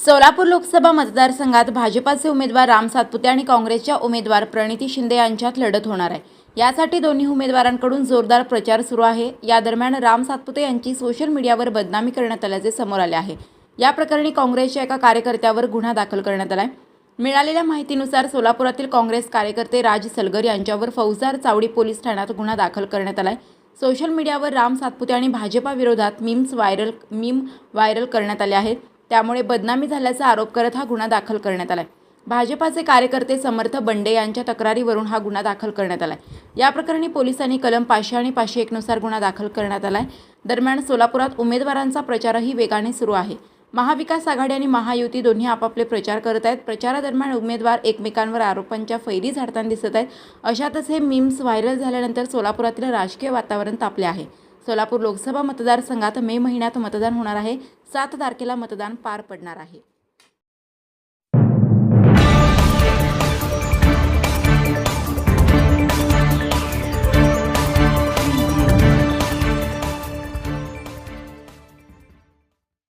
सोलापूर लोकसभा मतदारसंघात भाजपाचे उमेदवार राम सातपुते आणि काँग्रेसच्या उमेदवार प्रणिती शिंदे यांच्यात लढत होणार आहे. यासाठी दोन्ही उमेदवारांकडून जोरदार प्रचार सुरू आहे. या दरम्यान राम सातपुते यांची सोशल मीडियावर बदनामी करण्यात आल्याचे समोर आले आहे. या प्रकरणी काँग्रेसच्या एका कार्यकर्त्यावर गुन्हा दाखल करण्यात आलाय. मिळालेल्या माहितीनुसार सोलापुरातील काँग्रेस कार्यकर्ते राज सलगर यांच्यावर फौजदार चावडी पोलीस ठाण्यात गुन्हा दाखल करण्यात आलाय. सोशल मीडियावर राम सातपुते आणि भाजपा विरोधात मीम्स व्हायरल मीम व्हायरल करण्यात आले आहेत. त्यामुळे बदनामी झाल्याचा आरोप करत हा गुन्हा दाखल करण्यात आलाय. भाजपाचे कार्यकर्ते समर्थ बंडे यांच्या तक्रारीवरून हा गुन्हा दाखल करण्यात आला या प्रकरणी पोलिसांनी कलम पाचशे आणि पाचशे एकनुसार गुन्हा दाखल करण्यात आलाय. दरम्यान सोलापुरात उमेदवारांचा प्रचारही वेगाने सुरू आहे. महाविकास आघाडी आणि महायुती दोन्ही आपापले प्रचार करत आहेत. प्रचारादरम्यान उमेदवार एकमेकांवर आरोपांच्या फैरी झाडताना दिसत आहेत. अशातच हे मीम्स व्हायरल झाल्यानंतर सोलापुरातील राजकीय वातावरण तापले आहे. सोलापूर लोकसभा मतदारसंघात मे महिन्यात मतदान होणार आहे. सात तारखेला मतदान पार पडणार आहे.